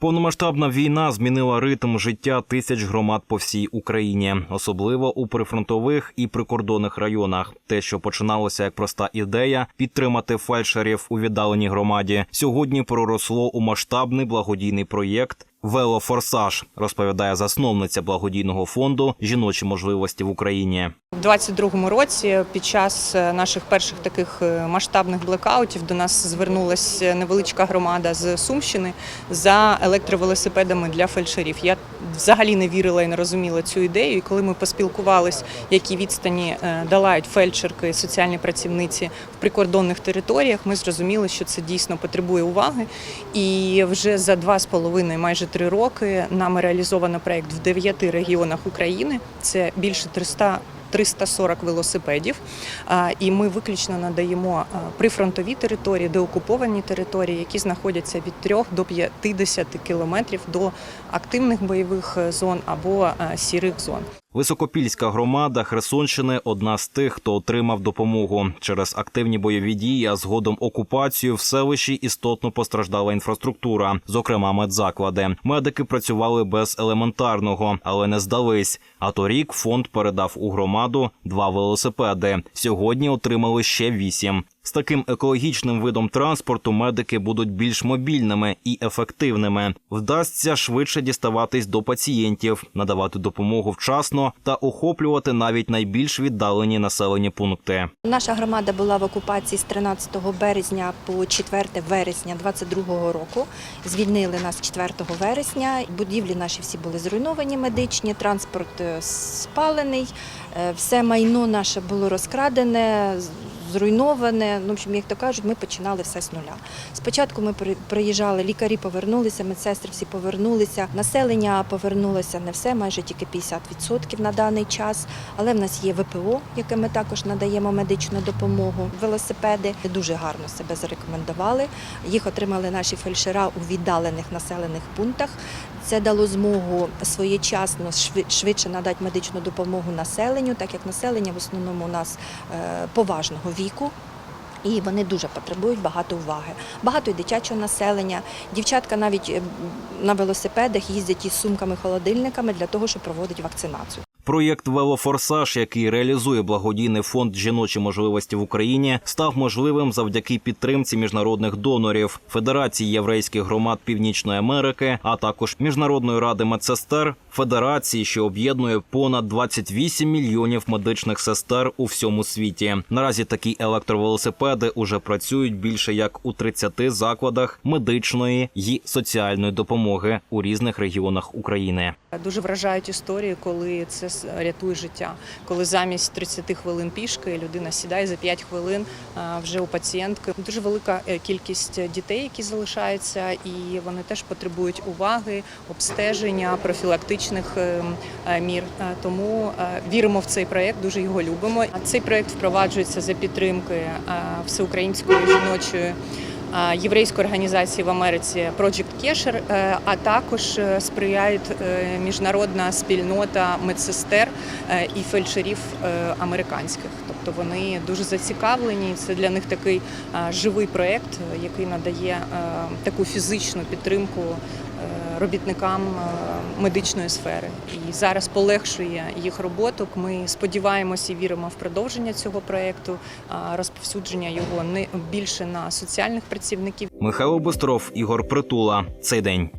Повномасштабна війна змінила ритм життя тисяч громад по всій Україні, особливо у прифронтових і прикордонних районах. Те, що починалося як проста ідея підтримати фельдшерів у віддаленій громаді, сьогодні проросло у масштабний благодійний проєкт. Велофорсаж розповідає засновниця благодійного фонду жіночі можливості в Україні. У 22-му році під час е, наших перших таких е, масштабних блекаутів до нас звернулася невеличка громада з Сумщини за електровелосипедами для фельдшерів. Я взагалі не вірила і не розуміла цю ідею. І коли ми поспілкувалися, які відстані е, долають фельдшерки, соціальні працівниці в прикордонних територіях, ми зрозуміли, що це дійсно потребує уваги. І вже за два з половиною, майже три роки, нами реалізовано проект в дев'яти регіонах України. Це більше 300 340 велосипедів. І ми виключно надаємо прифронтові території, деокуповані території, які знаходяться від 3 до 50 кілометрів до активних бойових е, зон або сірих зон. Високопільська громада Херсонщини одна з тих, хто отримав допомогу через активні бойові дії, а згодом окупацію в селищі істотно постраждала інфраструктура, зокрема медзаклади. Медики працювали без елементарного, але не здались. А торік фонд передав у громаду два велосипеди. Сьогодні отримали ще вісім. З таким екологічним видом транспорту медики будуть більш мобільними і ефективними. Вдасться швидше діставатись до пацієнтів, надавати допомогу вчасно та охоплювати навіть найбільш віддалені населені пункти. Наша громада була в окупації з 13 березня по 4 вересня 22 року. Звільнили нас 4 вересня. Будівлі наші всі були зруйновані, медичні, транспорт е, спалений, е, все майно наше було розкрадене. Зруйноване, ну в общем, як то кажуть, ми починали все з нуля. Спочатку ми приїжджали, лікарі повернулися, медсестри всі повернулися. Населення повернулося не все, майже тільки 50% на даний час. Але в нас є ВПО, яке ми також надаємо медичну допомогу. Велосипеди дуже гарно себе зарекомендували. Їх отримали наші фельдшера у віддалених населених пунктах. Це дало змогу своєчасно шви- швидше надати медичну допомогу населенню, так як населення в основному у нас е, поважного віку. І вони дуже потребують багато уваги. Багато і дитячого населення. Дівчатка навіть е, на велосипедах їздять із сумками-холодильниками для того, щоб проводити вакцинацію. Проєкт Велофорсаж, який реалізує благодійний фонд жіночі можливості в Україні, став можливим завдяки підтримці міжнародних донорів Федерації єврейських громад Північної Америки, а також Міжнародної ради медсестер, федерації, що об'єднує понад 28 мільйонів медичних сестер у всьому світі. Наразі такі електровелосипеди уже працюють більше як у 30 закладах медичної й соціальної допомоги у різних регіонах України. Дуже вражають історії, коли це рятує життя. Коли замість 30 хвилин пішки людина сідає за 5 хвилин вже у пацієнтки. Дуже велика е, кількість дітей, які залишаються, і вони теж потребують уваги, обстеження, профілактичних е, е, мір. Е, Тому віримо в цей проєкт, дуже його любимо. Цей проєкт впроваджується за підтримки всеукраїнської жіночої. єврейської організації в Америці Project е, а також сприяє міжнародна спільнота медсестер і фельдшерів американських. Тобто вони дуже зацікавлені. Це для них такий живий проєкт, е, який надає таку фізичну підтримку робітникам е, медичної сфери. І зараз полегшує їх роботу. Ми сподіваємося і віримо в продовження цього проекту, розповсюдження його не більше на соціальних працівників. Михайло Бостров, Ігор Притула. Цей день.